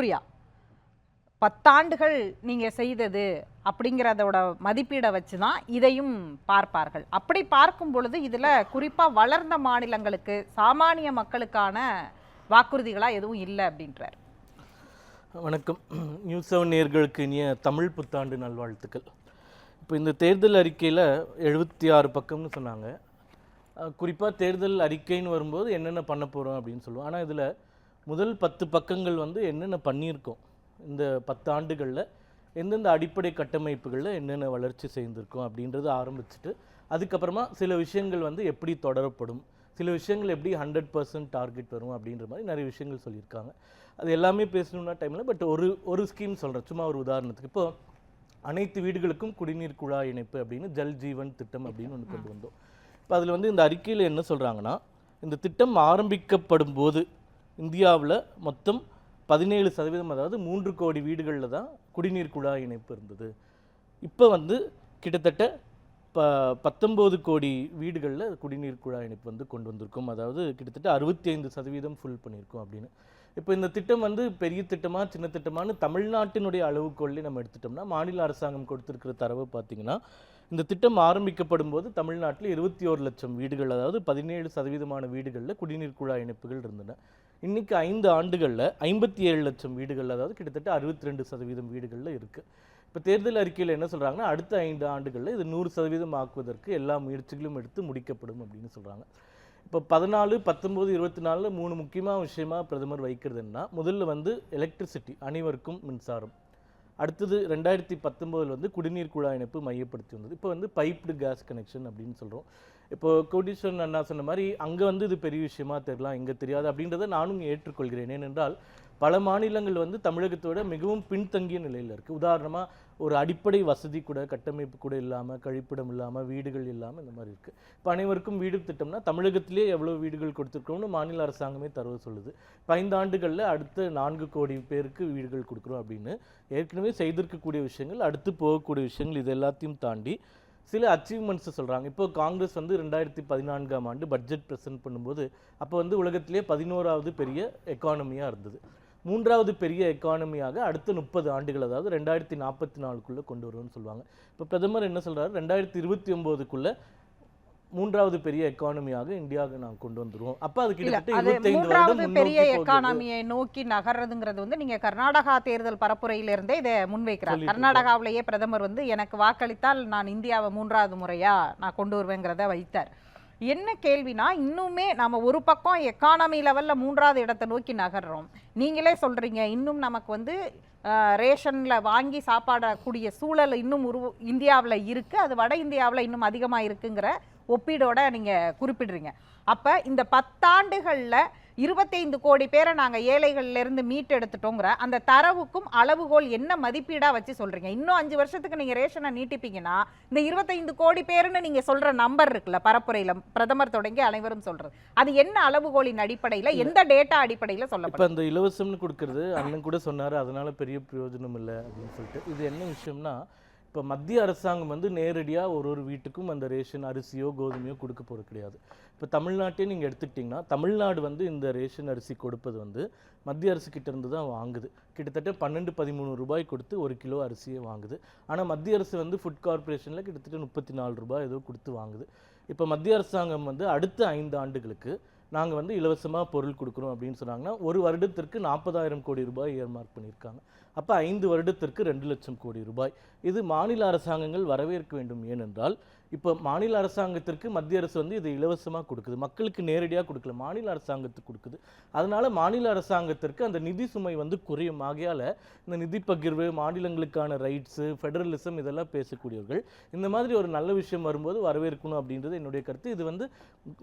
சூர்யா பத்தாண்டுகள் நீங்கள் செய்தது அப்படிங்கிறதோட மதிப்பீடை வச்சு தான் இதையும் பார்ப்பார்கள். அப்படி பார்க்கும் பொழுது இதில் குறிப்பாக வளர்ந்த மாநிலங்களுக்கு சாமானிய மக்களுக்கான வாக்குறுதிகளாக எதுவும் இல்லை அப்படின்றார். வணக்கம். நியூஸ் செவன் நேர்களுக்கு இனிய தமிழ் புத்தாண்டு நல்வாழ்த்துக்கள். இப்போ இந்த தேர்தல் அறிக்கையில் எழுபத்தி ஆறு பக்கம்னு சொன்னாங்க. குறிப்பாக தேர்தல் அறிக்கைன்னு வரும்போது என்னென்ன பண்ண போகிறோம் அப்படின்னு சொல்லுவோம். ஆனால் இதில் முதல் பத்து பக்கங்கள் வந்து என்னென்ன பண்ணியிருக்கோம்? இந்த பத்து ஆண்டுகளில் எந்தெந்த அடிப்படை கட்டமைப்புகளில் என்னென்ன வளர்ச்சி செய்திருக்கோம் அப்படின்றத ஆரம்பிச்சுட்டு அதுக்கப்புறமா சில விஷயங்கள் வந்து எப்படி தொடரப்படும் சில விஷயங்கள் எப்படி ஹண்ட்ரட் பர்சன்ட் டார்கெட் வரும் அப்படின்ற மாதிரி நிறைய விஷயங்கள் சொல்லியிருக்காங்க. அது எல்லாமே பேசணும்னா டைமில் பட் ஒரு ஒரு ஸ்கீம் சொல்கிறேன் சும்மா ஒரு உதாரணத்துக்கு. இப்போது அனைத்து வீடுகளுக்கும் குடிநீர் குழாய் இணைப்பு அப்படின்னு ஜல் ஜீவன் திட்டம் அப்படின்னு ஒன்று கொண்டு வந்தோம். இப்போ அதில் வந்து இந்த அறிக்கையில் என்ன சொல்கிறாங்கன்னா இந்த திட்டம் ஆரம்பிக்கப்படும் போது இந்தியாவில் மொத்தம் பதினேழு சதவீதம் அதாவது மூன்று கோடி வீடுகளில் தான் குடிநீர் குழாய் இணைப்பு இருந்தது. இப்போ வந்து கிட்டத்தட்ட ப பத்தொம்போது கோடி வீடுகளில் குடிநீர் குழாய் இணைப்பு வந்து கொண்டு வந்திருக்கும். அதாவது கிட்டத்தட்ட அறுபத்தி ஐந்து சதவீதம் ஃபுல் பண்ணியிருக்கோம் அப்படின்னு. இப்போ இந்த திட்டம் வந்து பெரிய திட்டமாக சின்ன திட்டமான்னு தமிழ்நாட்டினுடைய அளவுகோல்லே நம்ம எடுத்துட்டோம்னா மாநில அரசாங்கம் கொடுத்துருக்கிற தரவு பார்த்தீங்கன்னா இந்த திட்டம் ஆரம்பிக்கப்படும் போது தமிழ்நாட்டில் இருபத்தி ஒரு லட்சம் வீடுகள் அதாவது பதினேழு சதவீதமான வீடுகளில் குடிநீர் குழாய் இணைப்புகள் இருந்தன. இன்னைக்கு ஐந்து ஆண்டுகளில் ஐம்பத்தி ஏழு லட்சம் வீடுகள் அதாவது கிட்டத்தட்ட அறுபத்தி ரெண்டு சதவீதம் வீடுகளில் இருக்குது இப்போ தேர்தல் அறிக்கையில் என்ன சொல்கிறாங்கன்னா அடுத்த ஐந்து ஆண்டுகளில் இது நூறு சதவீதம் ஆக்குவதற்கு எல்லா முயற்சிகளும் எடுத்து முடிக்கப்படும் அப்படின்னு சொல்கிறாங்க இப்போ பதினாலு பத்தொம்போது இருபத்தி நாலில் மூணு முக்கியமான விஷயமா பிரதமர் வைக்கிறதுன்னா முதல்ல வந்து எலக்ட்ரிசிட்டி அனைவருக்கும் மின்சாரம். அடுத்தது ரெண்டாயிரத்தி பத்தொம்போதில் வந்து குடிநீர் குழாய் இணைப்பு மையப்படுத்தி வந்தது. இப்போ வந்து பைப்டு கேஸ் கனெக்ஷன் அப்படின்னு சொல்கிறோம் இப்போ கோடீஸ்வரன் அண்ணா சொன்ன மாதிரி அங்கே வந்து இது பெரிய விஷயமா தெரியலாம் இங்கே தெரியாது அப்படின்றத நானும் ஏற்றுக்கொள்கிறேன். ஏனென்றால் பல மாநிலங்கள் வந்து தமிழகத்தோட மிகவும் பின்தங்கிய நிலையில் இருக்குது உதாரணமாக ஒரு அடிப்படை வசதி கூட கட்டமைப்பு கூட இல்லாமல் கழிப்பிடம் இல்லாமல் வீடுகள் இல்லாமல் இந்த மாதிரி இருக்குது இப்போ அனைவருக்கும் வீடு திட்டம்னா தமிழகத்திலே எவ்வளோ வீடுகள் கொடுத்துருக்கோம்னு மாநில அரசாங்கமே தரவு சொல்லுது. இப்போ ஐந்து ஆண்டுகளில் அடுத்த நான்கு கோடி பேருக்கு வீடுகள் கொடுக்குறோம் அப்படின்னு ஏற்கனவே செய்திருக்கக்கூடிய விஷயங்கள் அடுத்து போகக்கூடிய விஷயங்கள் இது எல்லாத்தையும் தாண்டி சில அச்சீவ்மெண்ட்ஸை சொல்கிறாங்க இப்போ காங்கிரஸ் வந்து ரெண்டாயிரத்தி பதினான்காம் ஆண்டு பட்ஜெட் ப்ரெசென்ட் பண்ணும்போது அப்போ வந்து உலகத்திலே பதினோராவது பெரிய எக்கானமியாக இருந்தது. மூன்றாவது பெரிய எக்கானமியாக அடுத்த முப்பது ஆண்டுகள் அதாவது ரெண்டாயிரத்தி நாற்பத்தி நாலுக்குள்ளே கொண்டு வருவோம்னு சொல்லுவாங்க. இப்போ பிரதமர் என்ன சொல்றாரு? ரெண்டாயிரத்தி இருபத்தி ஒம்போதுக்குள்ளே மூன்றாவது பெரிய எக்கானமியாக இந்தியாவுக்கு நான் கொண்டு வந்துருவோம். அப்போ அது கிட்டத்தட்ட மூன்றாவது பெரிய. எக்கானமியை நோக்கி நகர்றதுங்கிறது வந்து நீங்க கர்நாடகா தேர்தல் பரப்புரையில இருந்தே இதை முன்வைக்கிறார். கர்நாடகாவிலேயே பிரதமர் வந்து எனக்கு வாக்களித்தால் நான் இந்தியாவை மூன்றாவது முறையா நான் கொண்டு வருவேங்கிறத வைத்தார். என்ன கேள்வினா இன்னுமே நாம் ஒரு பக்கம் எக்கானமி லெவலில் மூன்றாவது இடத்தை நோக்கி நகர்றோம். நீங்களே சொல்கிறீங்க இன்னும் நமக்கு வந்து ரேஷனில் வாங்கி சாப்பாடக்கூடிய சூழல் இன்னும் உரு இந்தியாவில் இருக்குது அது வட இந்தியாவில் இன்னும் அதிகமாக இருக்குங்கிற ஒப்பீடோட நீங்கள் குறிப்பிடுறீங்க. அப்போ இந்த பத்தாண்டுகளில் இருபத்தைந்து கோடி பேரை நாங்க ஏழைகள்ல இருந்து மீட்டெடுத்துட்டோங்கிற அந்த தரவுக்கும் அளவுகோல் என்ன மதிப்பீடா வச்சு சொல்றீங்க? இன்னும் அஞ்சு வருஷத்துக்கு நீங்க ரேஷனை நீட்டிப்பீங்கன்னா இந்த இருபத்தைந்து கோடி பேருன்னு நீங்க சொல்ற நம்பர் இருக்குல்ல பரப்புரையில பிரதமர் தொடங்கி அனைவரும் சொல்றது. அது என்ன அளவுகோலின் அடிப்படையில எந்த டேட்டா அடிப்படையில இப்போ சொல்லப்படும் அந்த இலவசம்னு கொடுக்கறது அண்ணன் கூட சொன்னார் அதனால பெரிய பிரயோஜனம் இல்லை அப்படின்னு சொல்லிட்டு. இது என்ன விஷயம்னா இப்போ மத்திய அரசாங்கம் வந்து நேரடியாக ஒரு ஒரு வீட்டுக்கும் அந்த ரேஷன் அரிசியோ கோதுமையோ கொடுக்க போகிறது கிடையாது. இப்போ தமிழ்நாட்டையே நீங்கள் எடுத்துக்கிட்டிங்கன்னா தமிழ்நாடு வந்து இந்த ரேஷன் அரிசி கொடுப்பது வந்து மத்திய அரசு இருந்து தான் வாங்குது. கிட்டத்தட்ட பன்னெண்டு பதிமூணு ரூபாய் கொடுத்து ஒரு கிலோ அரிசியை வாங்குது. ஆனால் மத்திய அரசு வந்து ஃபுட் கார்ப்பரேஷனில் கிட்டத்தட்ட முப்பத்தி நாலு ரூபாய் ஏதோ கொடுத்து வாங்குது. இப்போ மத்திய அரசாங்கம் வந்து அடுத்த ஐந்து ஆண்டுகளுக்கு நாங்கள் வந்து இலவசமாக பொருள் கொடுக்குறோம் அப்படின்னு சொன்னாங்கன்னா ஒரு வருடத்திற்கு நாற்பதாயிரம் கோடி ரூபாய் ஏர்மார்க் பண்ணியிருக்காங்க. அப்போ ஐந்து வருடத்திற்கு ரெண்டு லட்சம் கோடி ரூபாய். இது மாநில அரசாங்கங்கள் வரவேற்க வேண்டும். ஏனென்றால் இப்போ மாநில அரசாங்கத்திற்கு மத்திய அரசு வந்து இதை இலவசமாக கொடுக்குது. மக்களுக்கு நேரடியாக கொடுக்கல. மாநில அரசாங்கத்துக்கு கொடுக்குது. அதனால் மாநில அரசாங்கத்திற்கு அந்த நிதி சுமை வந்து குறையும். ஆகையால் இந்த நிதி பகிர்வு மாநிலங்களுக்கான ரைட்ஸு ஃபெடரலிசம் இதெல்லாம் பேசக்கூடியவர்கள் இந்த மாதிரி ஒரு நல்ல விஷயம் வரும்போது வரவேற்கணும் அப்படின்றது என்னுடைய கருத்து. இது வந்து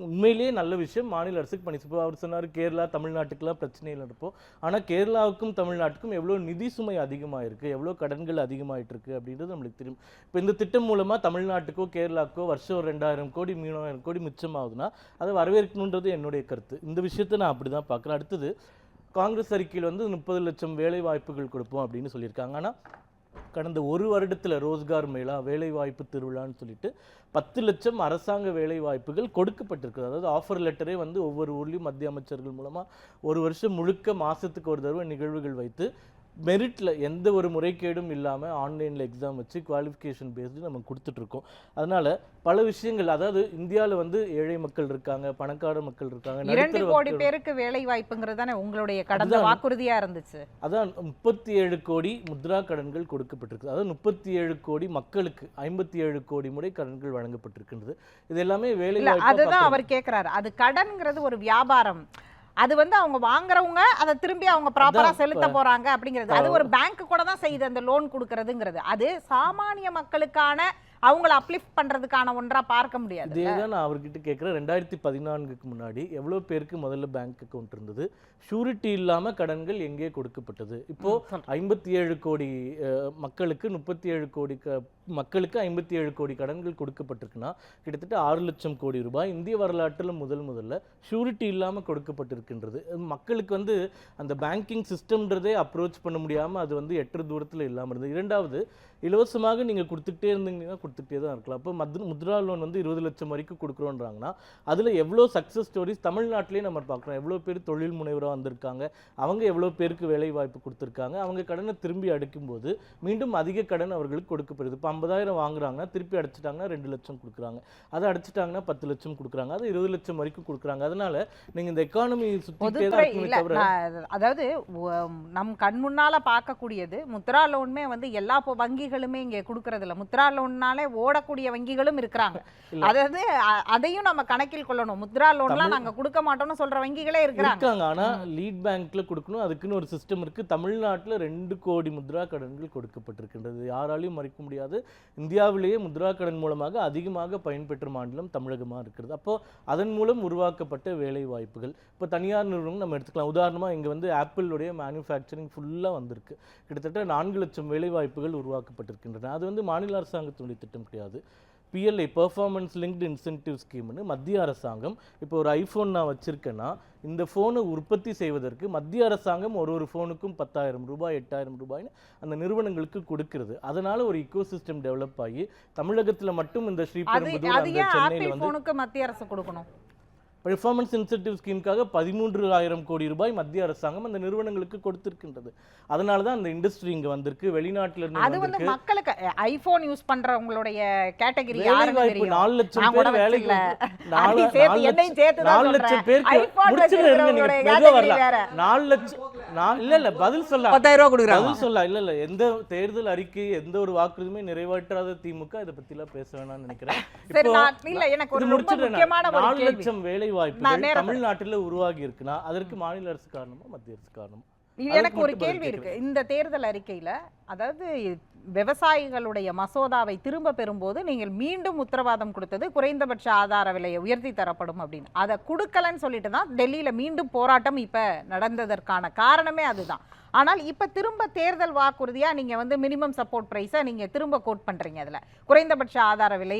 உண்மையிலேயே நல்ல விஷயம். மாநில அரசுக்கு பண்ணி இப்போ அவர் சொன்னார் கேரளா தமிழ்நாட்டுக்கெல்லாம் பிரச்சனையில் இருப்போம் ஆனால் கேரளாவுக்கும் தமிழ்நாட்டுக்கும் எவ்வளோ நிதி சுமை அதிகமாக இருக்குது எவ்வளோ கடன்கள் அதிகமாகிட்டு இருக்குது அப்படின்றது நம்மளுக்கு தெரியும். இப்போ இந்த திட்டம் மூலமாக தமிழ்நாட்டுக்கோ கேரளா கேரளாக்கோ வருஷம் ஒரு ரெண்டாயிரம் கோடி மூணாயிரம் கோடி மிச்சமாகுதுன்னா அதை வரவேற்கணுன்றது என்னுடைய கருத்து. இந்த விஷயத்தை நான் அப்படி தான் பார்க்குறேன். அடுத்தது காங்கிரஸ் அறிக்கையில் வந்து முப்பது லட்சம் வேலை வாய்ப்புகள் கொடுப்போம் அப்படின்னு சொல்லியிருக்காங்க. ஆனால் கடந்த ஒரு வருடத்தில் ரோஸ்கார் மேளா வேலைவாய்ப்பு திருவிழான்னு சொல்லிட்டு பத்து லட்சம் அரசாங்க வேலைவாய்ப்புகள் கொடுக்கப்பட்டிருக்குது. அதாவது ஆஃபர் லெட்டரே வந்து ஒவ்வொரு ஊர்லேயும் மத்திய அமைச்சர்கள் மூலமாக ஒரு வருஷம் முழுக்க மாதத்துக்கு ஒரு தடவை நிகழ்வுகள் வைத்து மெரிட்டில் எந்த ஒரு முறைகேடும் இல்லாமல் ஆன்லைனில் எக்ஸாம் வச்சு குவாலிஃபிகேஷன் பேஸ்டு நம்ம கொடுத்துட்ருக்கோம் அதனால் பல விஷயங்கள் அதாவது இந்தியாவில் வந்து ஏழை மக்கள் இருக்காங்க பணக்கார மக்கள் இருக்காங்க இரண்டு கோடி பேருக்கு வேலை வாய்ப்புங்கிறது தானே உங்களுடைய கடந்த அதுதான். வாக்குறுதியா இருந்துச்சு? அதான் முப்பத்தி ஏழு கோடி முத்ரா கடன்கள் கொடுக்கப்பட்டிருக்கு. அதாவது முப்பத்தி ஏழு கோடி மக்களுக்கு ஐம்பத்தி ஏழு கோடி முறை கடன்கள் வழங்கப்பட்டிருக்கின்றது. இது எல்லாமே வேலை அதுதான். அவர் கேக்குறாரு. அது கடன்ங்கிறது ஒரு வியாபாரம். அது வந்து அவங்க வாங்குறவங்க அதை திரும்பி அவங்க ப்ராப்பரா செலுத்த போறாங்க அப்படிங்கிறது. அது ஒரு பேங்க் கூட தான் செய்யுது அந்த லோன் கொடுக்கறதுங்கிறது. அது சாமானிய மக்களுக்கான அவங்கள அப்லிஃப்ட் பண்றதுக்கான ஒன்றா பார்க்க முடியாது இதே தான் நான் அவர்கிட்ட கேட்குறேன். ரெண்டாயிரத்தி பதினான்குக்கு முன்னாடி எவ்வளோ பேருக்கு முதல்ல பேங்க் அக்கவுண்ட் இருந்தது? ஷூரிட்டி இல்லாமல் கடன்கள் எங்கே கொடுக்கப்பட்டது? இப்போ ஐம்பத்தி ஏழு கோடி மக்களுக்கு முப்பத்தி ஏழு கோடி க மக்களுக்கு ஐம்பத்தி ஏழு கோடி கடன்கள் கொடுக்கப்பட்டிருக்குன்னா கிட்டத்தட்ட ஆறு லட்சம் கோடி ரூபாய் இந்திய வரலாற்றில் முதல் முதல்ல ஷூரிட்டி இல்லாமல் கொடுக்கப்பட்டிருக்கின்றது. மக்களுக்கு வந்து அந்த பேங்கிங் சிஸ்டம்ன்றதே அப்ரோச் பண்ண முடியாமல் அது வந்து எட்டு தூரத்தில் இல்லாமல் இருந்தது. இரண்டாவது இலவசமாக நீங்கள் கொடுத்துக்கிட்டே இருந்தீங்கன்னா கொடுத்துக்கிட்டே தான் இருக்கலாம். அப்போ மத் முத்ரா லோன் வந்து இருபது லட்சம் வரைக்கும் கொடுக்குறோன்றாங்கன்னா அதில் எவ்வளோ சக்ஸஸ் ஸ்டோரிஸ் தமிழ்நாட்டிலே நம்ம பார்க்குறோம். எவ்வளோ பேர் தொழில் முனைவராக வந்திருக்காங்க அவங்க எவ்வளோ பேருக்கு வேலை வாய்ப்பு கொடுத்துருக்காங்க அவங்க கடனை திரும்பி அடைக்கும்போது மீண்டும் அதிக கடன் அவர்களுக்கு கொடுக்கப்படுது. இப்போ ஐம்பதாயிரம் வாங்குறாங்கன்னா திருப்பி அடைச்சிட்டாங்கன்னா ரெண்டு லட்சம் கொடுக்குறாங்க. அதை அடைச்சிட்டாங்கன்னா பத்து லட்சம் கொடுக்குறாங்க. அது இருபது லட்சம் வரைக்கும் கொடுக்குறாங்க. அதனால நீங்கள் இந்த எக்கானமி அதாவது நம் கண் முன்னால பார்க்கக்கூடியது முத்ரா லோனுமே வந்து எல்லா வங்கிகளுமே இங்க கொடுக்கறது இல்ல முத்ரா லோன்னாலே ஓடக்கூடிய வங்கிகளும் இருக்கிறாங்க. அதாவது அதையும் நம்ம கணக்கில் கொள்ளணும். முத்ரா லோன்லாம் நாங்க கொடுக்க மாட்டோம்னு சொல்ற வங்கிகளே இருக்கிறாங்க. இருக்காங்க. ஆனா லீட் பேங்க்ல கொடுக்கணும். அதுக்குன்னு ஒரு சிஸ்டம் இருக்கு. தமிழ்நாட்டுல ரெண்டு கோடி முத்ரா கடன்கள் கொடுக்கப்பட்டிருக்கின்றது. யாராலையும் மறைக்க முடியாது. இந்தியாவிலேயே முத்ரா கடன் மூலமாக அதிகமாக பயன்பெற்ற மாநிலம் தமிழகமா இருக்கிறது. அப்போ அதன் மூலம் உருவாக்கப்பட்ட வேலை வாய்ப்புகள் இப்போ தனியார் நிறுவனம் நம்ம எடுத்துக்கலாம். உதாரணமா இங்க வந்து ஆப்பிளுடைய மேனுஃபேக்சரிங் ஃபுல்லா வந்திருக்கு. கிட்டத்தட்ட நான்கு லட்சம் வேலை வாய்ப்புகள் உருவாக்கப்பட்டிருக்கின்றன. அது வந்து மாநில அரசாங்கத்தினுடைய திட்டம் கிடையாது. பிஎல்ஐ பெர்ஃபார்மன்ஸ் லிங்க்டு இன்சென்டிவ் ஸ்கீம்னு மத்திய அரசாங்கம் இப்போ ஒரு ஐஃபோன் நான் வச்சிருக்கேன்னா இந்த ஃபோனை உற்பத்தி செய்வதற்கு மத்திய அரசாங்கம் ஒரு ஒரு ஃபோனுக்கும் பத்தாயிரம் ரூபாய் எட்டாயிரம் ரூபாய்னு அந்த நிறுவனங்களுக்கு கொடுக்கிறது. அதனால ஒரு இக்கோ சிஸ்டம் டெவலப் ஆகி தமிழகத்துல மட்டும் இந்த ஸ்ரீபெரும்புதூர் சென்னையில வந்து மத்திய அரசு கொடுக்கணும்? பெர்ஃபார்மன்ஸ் இன்சென்டிவ் ஸ்கீமுக்காக பதிமூன்று ஆயிரம் கோடி ரூபாய் மத்திய அரசாங்கம் அந்த நிறுவனங்களுக்கு கொடுத்திருக்கின்றது. அதனால தான் அந்த இண்டஸ்ட்ரி இங்க வந்திருக்கு வெளிநாட்டுல இருந்து அது வந்து மக்களுக்கு ஐபோன் யூஸ் பண்றவங்களுடைய கேட்டகரி வாய்ப்பு நாலு லட்சம் பேர் வேலைக்கு. நாலு லட்சம் பேருக்கு முடிச்சிட்டு இருங்க நீங்க வரலாம். நாலு லட்சம் நான் இல்ல இல்ல பதில் சொல்ல. பத்தாயிரம் ரூபா கொடுக்குறாங்க. பதில் சொல்ல. இல்ல இல்ல எந்த தேர்தல் அறிக்கை எந்த ஒரு வாக்குறுதியுமே நிறைவேற்றாத திமுக இதை பத்தி எல்லாம் பேச வேணாம்னு நினைக்கிறேன். இல்ல எனக்கு ஒரு முக்கியமான நாலு லட்சம் வேலை நேரத்துல- தமிழ்நாட்டுல உருவாகி இருக்குன்னா அதற்கு மாநில அரசு காரணமா மத்திய அரசு காரணமா? எனக்கு ஒரு கேள்வி இருக்கு. இந்த தேர்தல் அறிக்கையில அதாவது விவசாயிகளுடைய மசோதாவை திரும்ப பெறும்போது நீங்கள் மீண்டும் உத்தரவாதம் கொடுத்தது குறைந்தபட்ச ஆதார விலையை உயர்த்தி தரப்படும் அப்படின்னு. அதை கொடுக்கலன்னு சொல்லிட்டு தான் டெல்லியில மீண்டும் போராட்டம் இப்ப நடந்ததற்கான காரணமே அதுதான். ஆனால் இப்ப திரும்ப தேர்தல் வாக்குறுதியா நீங்க வந்து மினிமம் சப்போர்ட் பிரைஸை நீங்க திரும்ப கோட் பண்றீங்க அதுல. குறைந்தபட்ச ஆதார விலை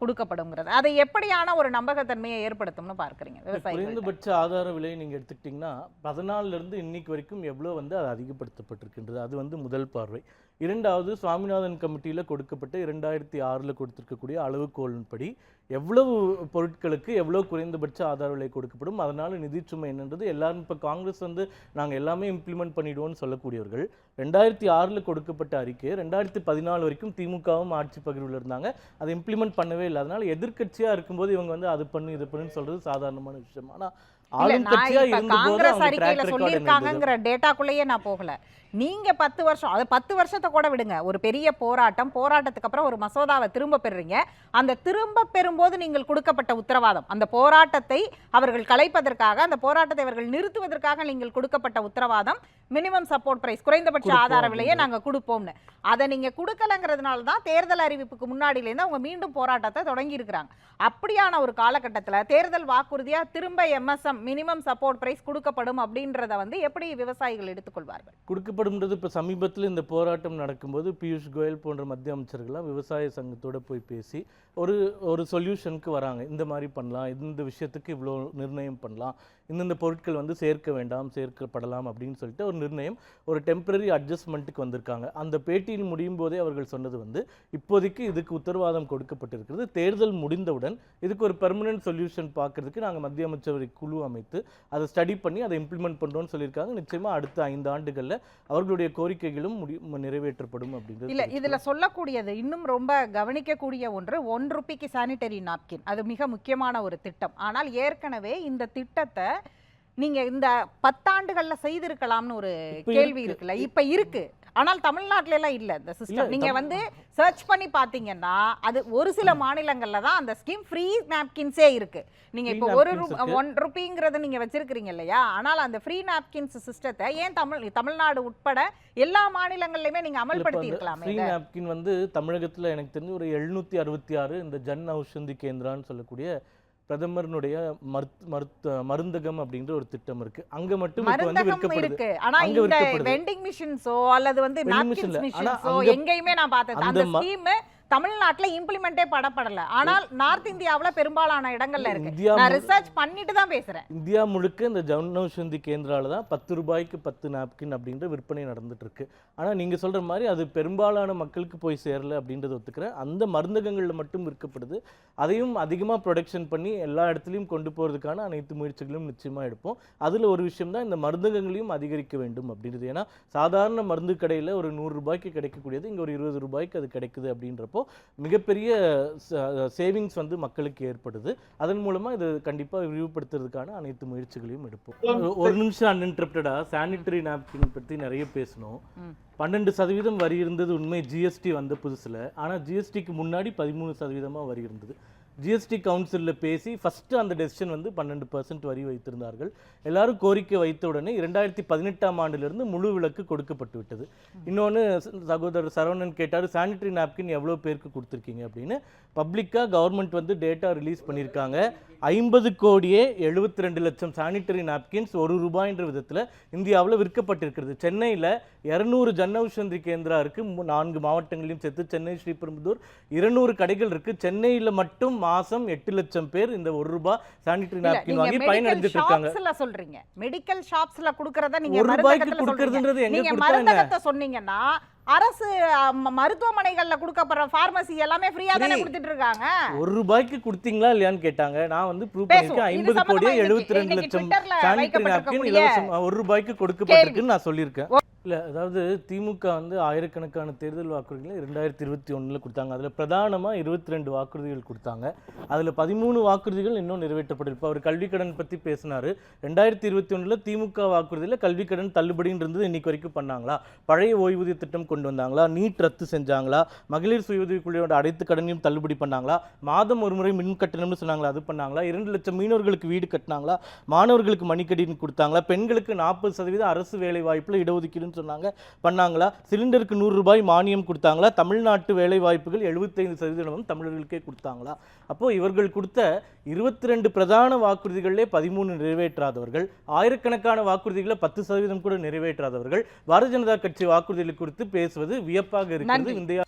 கொடுக்கப்படுங்கிறது. அதை எப்படியான ஒரு நம்பகத்தன்மையை ஏற்படுத்தும்னு பார்க்கறீங்க? விவசாயிகள் குறைந்தபட்ச ஆதார விலை நீங்க எடுத்துக்கிட்டிங்கன்னா பதினாலுல இருந்து இன்னைக்கு வரைக்கும் எவ்வளவு வந்து அது அதிகப்படுத்தப்பட்டிருக்கின்றது. அது வந்து முதல் பார்வை. இரண்டாவது சுவாமிநாதன் கமிட்டியில கொடுக்கப்பட்ட இரண்டாயிரத்தி ஆறுல கொடுத்திருக்கக்கூடிய அளவுகோலின்படி எவ்வளவு பொருட்களுக்கு எவ்வளவு குறைந்தபட்ச ஆதார விலை கொடுக்கப்படும் அதனால நிதிச்சுமை என்னன்றது எல்லாரும் இப்ப காங்கிரஸ் வந்து நாங்க எல்லாமே இம்ப்ளிமெண்ட் பண்ணிடுவோம்னு சொல்லக்கூடியவர்கள். ரெண்டாயிரத்தி ஆறுல கொடுக்கப்பட்ட அறிக்கை ரெண்டாயிரத்தி பதினாலு வரைக்கும் திமுகவும் ஆட்சி பகிர்வில் இருந்தாங்க. அதை இம்ப்ளிமெண்ட் பண்ணவே இல்லை. அதனால எதிர்க்கட்சியா இருக்கும்போது இவங்க வந்து அது பண்ணு இது பண்ணுன்னு சொல்றது சாதாரணமான விஷயம். ஆனா இல்ல ஆளும் நான் கட்சியா இப்ப இருந்தபோது அவங்க டேட்டாக்குள்ளேயே நான் போகல. நீங்க பத்து வருஷம் அது பத்து வருஷத்தை கூட விடுங்க. ஒரு பெரிய போராட்டம் போராட்டத்துக்கு அப்புறம் ஒரு மசோதாவை திரும்ப பெறுறீங்க. அந்த திரும்ப பெறும்போது நீங்கள் கொடுக்கப்பட்ட உத்தரவாதம். அந்த போராட்டத்தை அவர்கள் கலைப்பதற்காக அந்த போராட்டத்தை அவர்கள் நிறுத்துவதற்காக நீங்கள் கொடுக்கப்பட்ட உத்தரவாதம். மினிமம் சப்போர்ட் பிரைஸ் குறைந்தபட்ச ஆதார விலையை அப்படிங்கிறது. நாங்க கொடுப்போம்னு. அதை நீங்க கொடுக்கலங்கிறதுனால தான் தேர்தல் அறிவிப்புக்கு முன்னாடில இருந்து அவங்க மீண்டும் போராட்டத்தை தொடங்கி இருக்கிறாங்க. அப்படியான ஒரு காலகட்டத்துல தேர்தல் வாக்குறுதியா திரும்ப எம்எஸ்எம் மினிமம் சப்போர்ட் பிரைஸ் கொடுக்கப்படும் அப்படின்றத வந்து எப்படி விவசாயிகள் எடுத்துக்கொள்வார்கள்? தேவைப்படும்ன்றது இப்போ சமீபத்தில் இந்த போராட்டம் நடக்கும்போது பியூஷ் கோயல் போன்ற மத்திய அமைச்சர்கள்லாம் விவசாய சங்கத்தோட போய் பேசி ஒரு ஒரு சொல்யூஷனுக்கு வராங்க. இந்த மாதிரி பண்ணலாம். இந்த விஷயத்துக்கு இவ்வளோ நிர்ணயம் பண்ணலாம். இந்தந்த பொருட்கள் வந்து சேர்க்க வேண்டாம் சேர்க்கப்படலாம் அப்படின்னு சொல்லிட்டு ஒரு நிர்ணயம் ஒரு டெம்பரரி அட்ஜஸ்ட்மெண்ட்டுக்கு வந்திருக்காங்க. அந்த பேட்டியில் முடியும் போதே அவர்கள் சொன்னது வந்து இப்போதைக்கு இதுக்கு உத்தரவாதம் கொடுக்கப்பட்டிருக்கிறது. தேர்தல் முடிந்தவுடன் இதுக்கு ஒரு பெர்மனன்ட் சொல்யூஷன் பார்க்கறதுக்கு நாங்கள் மத்திய அமைச்சரவை குழு அமைத்து அதை ஸ்டடி பண்ணி அதை இம்ப்ளிமெண்ட் பண்ணுறோம்னு சொல்லியிருக்காங்க. நிச்சயமா அடுத்த ஐந்து ஆண்டுகளில் அவர்களுடைய கோரிக்கைகளும் முடி நிறைவேற்றப்படும் அப்படின்றது இல்ல இதுல சொல்லக்கூடியது இன்னும் ரொம்ப கவனிக்கக்கூடிய ஒன்று ஒன் ருபிக்கு சானிட்டரி நாப்கின் அது மிக முக்கியமான ஒரு திட்டம். ஆனால் ஏற்கனவே இந்த திட்டத்தை நீங்க இந்த பத்தாண்டுகள்ல செய்திருக்கலாம்னு ஒரு கேள்வி இருக்கு. இருக்குல்ல இப்ப இருக்கு ஆனால் தமிழ்நாட்டுல எல்லாம் இல்ல இந்த சிஸ்டம் நீங்க வந்து சர்ச் பண்ணி பாத்தீங்கன்னா அது ஒரு சில மாநிலங்கள்ல தான் அந்த ஸ்கீம் ஃப்ரீ நாப்கின்ஸே இருக்கு நீங்க இப்போ ஒரு. ஒன் ருபிங்கிறத நீங்க வச்சிருக்கிறீங்க இல்லையா ஆனால் அந்த ஃப்ரீ நாப்கின்ஸ் சிஸ்டத்தை ஏன் தமிழ் தமிழ்நாடு உட்பட எல்லா மாநிலங்கள்லயுமே நீங்க அமல்படுத்தி இருக்கலாமே ஃப்ரீ? நாப்கின் வந்து தமிழகத்துல எனக்கு தெரிஞ்சு ஒரு எழுநூத்தி அறுபத்தி ஆறு இந்த ஜன் ஔஷந்தி கேந்திரான்னு சொல்லக்கூடிய பிரதமருடைய மருத் மருத் மருந்தகம் அப்படின்ற ஒரு திட்டம் இருக்கு. அங்க மட்டும் வந்து விற்கப்படுது. ஆனா இந்த. வெண்டிங் மிஷின்ஸோ அல்லது வந்து நாப்கின்ஸ் மிஷின்ஸோ எங்கேயுமே நான் பார்த்தது அந்த ஸ்கீம் தமிழ்நாட்டுல இம்ப்ளிமெண்டே படப்படல. ஆனால் நார்த் இந்தியாவுல பெரும்பாலான இடங்கள்ல இருக்கு. நான் ரிசர்ச் பண்ணிட்டு தான் பேசுறேன். இந்தியா முழுக்க இந்த ஜனௌஷந்தி கேந்திரால தான் பத்து ரூபாய்க்கு பத்து நாப்கின் அப்படின்ற விற்பனை நடந்துட்டு இருக்கு ஆனா நீங்க சொல்ற மாதிரி அது பெரும்பாலான மக்களுக்கு போய் சேரல அப்படின்றத ஒத்துக்கிறேன். அந்த மருந்தகங்கள்ல மட்டும் விற்கப்படுது. அதையும் அதிகமா ப்ரொடக்ஷன் பண்ணி எல்லா இடத்துலையும் கொண்டு போறதுக்கான அனைத்து முயற்சிகளும் நிச்சயமா எடுப்போம். அதுல ஒரு விஷயம் தான் இந்த மருந்தகங்களையும் அதிகரிக்க வேண்டும் அப்படின்றது. ஏன்னா சாதாரண மருந்து கடையில ஒரு நூறு ரூபாய்க்கு கிடைக்கக்கூடியது இங்க ஒரு இருபது ரூபாய்க்கு அது கிடைக்குது அப்படின்றப்போ மிகப்பெரிய சேவிங்ஸ் வந்து மக்களுக்கு ஏற்படுது. அதன் மூலமா இது கண்டிப்பா விரிவுபடுத்துறதுக்கான அனைத்து முயற்சிகளையும் எடுப்போம். ஒரு- நிமிஷம் அன்இன்டரப்டடா சானிட்டரி நாப்கின் பத்தி நிறைய பேசணும். பன்னெண்டு சதவீதம் வரி இருந்தது உண்மை ஜிஎஸ்டி வந்த புதுசுல. ஆனா ஜிஎஸ்டிக்கு முன்னாடி பதிமூணு சதவீதமா வரி இருந்தது. ஜிஎஸ்டி கவுன்சிலில் பேசி ஃபஸ்ட்டு அந்த டெசிஷன் வந்து பன்னெண்டு பர்சன்ட் வரி வைத்திருந்தார்கள். எல்லாரும் கோரிக்கை வைத்த உடனே இரண்டாயிரத்தி பதினெட்டாம் ஆண்டிலிருந்து முழு விலக்கு கொடுக்கப்பட்டு விட்டது. இன்னொன்று சகோதரர் சரவணன் கேட்டார் சானிட்டரி நாப்கின் எவ்வளோ பேருக்கு கொடுத்துருக்கீங்க? அப்படின்னு. பப்ளிக்காக கவர்மெண்ட் வந்து டேட்டா ரிலீஸ் பண்ணியிருக்காங்க ஐம்பது கோடியே எழுபத்தி ரெண்டு லட்சம் சானிட்டரி நாப்கின்ஸ் ஒரு ரூபாய்ன்ற விதத்தில் இந்தியாவில் விற்கப்பட்டிருக்கிறது. சென்னையில் இரநூறு ஜன்னௌஷந்தி கேந்திரா இருக்குது நான்கு மாவட்டங்களையும் சேர்த்து சென்னை ஸ்ரீபெரும்புதூர் இருநூறு கடைகள் இருக்குது சென்னையில் மட்டும் மாசம் எட்டு லட்சம் பேர் இந்த ஒரு ரூபாய் சானிட்டரி நாப்கின் வாங்கி பயனடைஞ்சிட்டு இருக்காங்க. சொல்றீங்க. மெடிக்கல் ஷாப்ஸ்ல குடுக்கறத நீங்க ஒரு ரூபாய்க்கு கொடுக்கறதுன்றது எங்க மருந்தகத்தை சொன்னீங்கன்னா அரசு மருத்துவமனைகள்ல கொடுக்கப்படுற பார்மசி எல்லாமே ஃப்ரீயா தானே. கொடுத்துட்டு இருக்காங்க ஒரு ரூபாய்க்கு கொடுத்தீங்களா இல்லையான்னு கேட்டாங்க. நான் வந்து ப்ரூவ். பண்ணிருக்கேன் ஐம்பது கோடியே எழுபத்தி ரெண்டு லட்சம் சானிட்டரி நாப்கின் இலவசம் ஒரு ரூபாய்க்கு கொடுக்கப்பட்டிருக்குன்னு நான் சொல்லியிருக்கேன். இல்லை அதாவது திமுக வந்து ஆயிரக்கணக்கான தேர்தல் வாக்குறுதிகளை ரெண்டாயிரத்தி இருபத்தி ஒன்றில் கொடுத்தாங்க. அதில் பிரதானமாக இருபத்தி ரெண்டு வாக்குறுதிகள் கொடுத்தாங்க. அதில் பதிமூணு வாக்குறுதிகள் இன்னும் நிறைவேற்றப்பட்டிருக்கு. அவர் கல்வி கடன் பற்றி பேசினார். ரெண்டாயிரத்தி இருபத்தி ஒன்றில் திமுக வாக்குறுதியில் கல்வி கடன் தள்ளுபடின்றது இன்னைக்கு வரைக்கும் பண்ணாங்களா? பழைய ஓய்வூதிய திட்டம் கொண்டு வந்தாங்களா? நீட் ரத்து செஞ்சாங்களா? மகளிர் சுய உதவி குழுவோட அனைத்து கடனையும் தள்ளுபடி பண்ணாங்களா? மாதம் ஒரு முறை மின் கட்டணம்னு சொன்னாங்களா? அது பண்ணாங்களா? இரண்டு லட்சம் மீனவர்களுக்கு வீடு கட்டினாங்களா? மாணவர்களுக்கு மணிக்கடின்னு கொடுத்தாங்களா? பெண்களுக்கு நாற்பது சதவீதம் அரசு வேலை வாய்ப்பில் இடஒதுக்கீடுன்னு சொன்னாங்க. பண்ணாங்களா? சிலிண்டருக்கு நூறு ரூபாய் மானியம் கொடுத்தாங்களா? தமிழ்நாட்டு வேலை வாய்ப்புகள் எழுபத்தைந்து சதவீதமும் தமிழர்களுக்கே கொடுத்தாங்களா? அப்போ இவர்கள் கொடுத்த இருபத்தி ரெண்டு பிரதான வாக்குறுதிகளிலே பதிமூணு நிறைவேற்றாதவர்கள் ஆயிரக்கணக்கான வாக்குறுதிகளை பத்து சதவீதம் கூட நிறைவேற்றாதவர்கள் பாரதிய ஜனதா கட்சி வாக்குறுதிகளை குறித்து பேசுவது வியப்பாக இருக்கிறது. இந்தியா